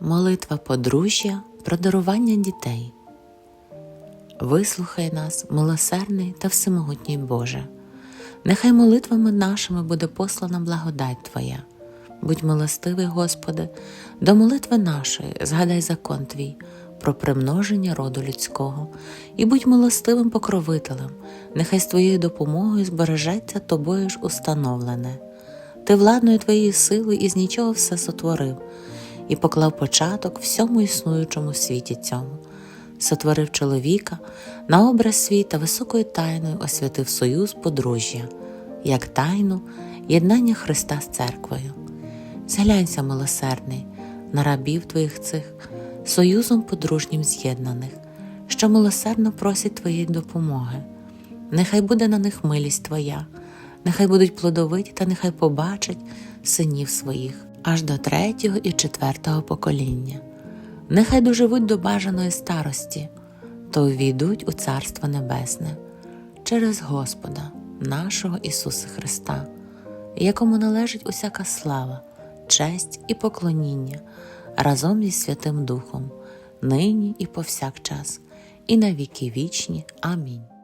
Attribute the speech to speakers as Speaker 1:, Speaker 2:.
Speaker 1: Молитва подружжя про дарування дітей. Вислухай нас, милосердний та всемогутній Боже. Нехай молитвами нашими буде послана благодать Твоя. Будь милостивий, Господи, до молитви нашої згадай закон Твій про примноження роду людського, і будь милостивим покровителем, нехай з Твоєю допомогою збережеться Тобою ж установлене. Ти владною Твоєю силою із нічого все сотворив і поклав початок всьому існуючому світі цьому, сотворив чоловіка на образ свій та високою тайною освятив союз подружжя, як тайну єднання Христа з церквою. Зглянься, милосердний, на рабів твоїх цих, союзом подружнім з'єднаних, що милосердно просять твоєї допомоги. Нехай буде на них милість Твоя, нехай будуть плодовиті та нехай побачать синів своїх аж до третього і четвертого покоління. Нехай доживуть до бажаної старості, то увійдуть у Царство Небесне через Господа, нашого Ісуса Христа, якому належить усяка слава, честь і поклоніння разом зі Святим Духом, нині і повсякчас, і на віки вічні. Амінь.